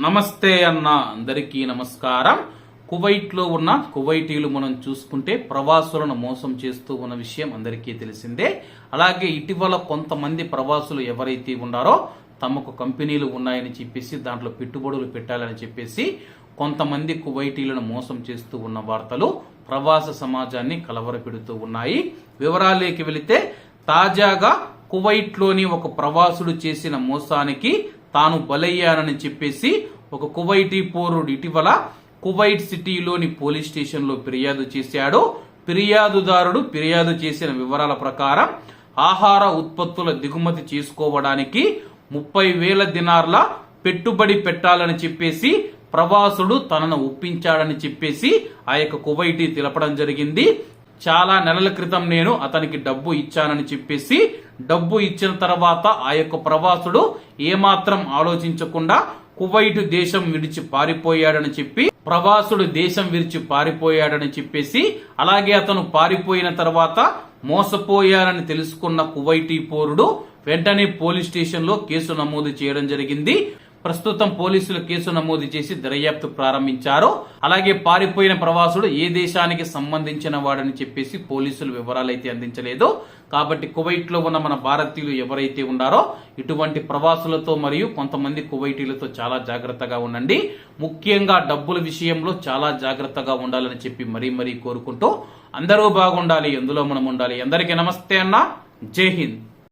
నమస్తే అన్న అందరికీ నమస్కారం. కువైట్లో ఉన్న కువైటీలు మనం చూసుకుంటే ప్రవాసులను మోసం చేస్తూ ఉన్న విషయం అందరికీ తెలిసిందే. అలాగే ఇటీవల కొంతమంది ప్రవాసులు ఎవరైతే ఉన్నారో తమకు కంపెనీలు ఉన్నాయని చెప్పేసి దాంట్లో పెట్టుబడులు పెట్టాలని చెప్పేసి కొంతమంది కువైటీలను మోసం చేస్తూ ఉన్న వార్తలు ప్రవాస సమాజాన్ని కలవరపెడుతూ ఉన్నాయి. వివరాలేకి వెళితే తాజాగా కువైట్లోని ఒక ప్రవాసుడు చేసిన మోసానికి తాను బలయ్యానని చెప్పేసి ఒక కువైటీ పౌరుడు ఇటీవల కువైట్ సిటీలోని పోలీస్ స్టేషన్లో ఫిర్యాదు చేశాడు. ఫిర్యాదుదారుడు ఫిర్యాదు చేసిన వివరాల ప్రకారం ఆహార ఉత్పత్తుల దిగుమతి చేసుకోవడానికి ముప్పై వేల దినార్ల పెట్టుబడి పెట్టాలని చెప్పేసి ప్రవాసుడు తనను ఒప్పించాడని చెప్పేసి ఆ యొక్క కువైటీ తెలపడం జరిగింది. చాలా నెలల క్రితం నేను అతనికి డబ్బు ఇచ్చానని చెప్పేసి డబ్బు ఇచ్చిన తర్వాత ఆ యొక్క ప్రవాసుడు ఏమాత్రం ఆలోచించకుండా కువైట్ దేశం విడిచి పారిపోయాడని చెప్పి ప్రవాసుడు దేశం విడిచి పారిపోయాడని చెప్పేసి అలాగే అతను పారిపోయిన తర్వాత మోసపోయారని తెలుసుకున్న కువైటీ పౌరుడు వెంటనే పోలీస్ స్టేషన్లో కేసు నమోదు చేయడం జరిగింది. ప్రస్తుతం పోలీసులు కేసు నమోదు చేసి దర్యాప్తు ప్రారంభించారు. అలాగే పారిపోయిన ప్రవాసుడు ఏ దేశానికి సంబంధించిన వాడని చెప్పేసి పోలీసులు వివరాలు అయితే అందించలేదు. కాబట్టి కువైట్లో ఉన్న మన భారతీయులు ఎవరైతే ఉన్నారో ఇటువంటి ప్రవాసులతో మరియు కొంతమంది కువైటీలతో చాలా జాగ్రత్తగా ఉండండి. ముఖ్యంగా డబ్బుల విషయంలో చాలా జాగ్రత్తగా ఉండాలని చెప్పి మరీ మరీ కోరుకుంటూ అందరూ బాగుండాలి ఎందులో మనం ఉండాలి. అందరికీ నమస్తే అన్న. జై హింద్.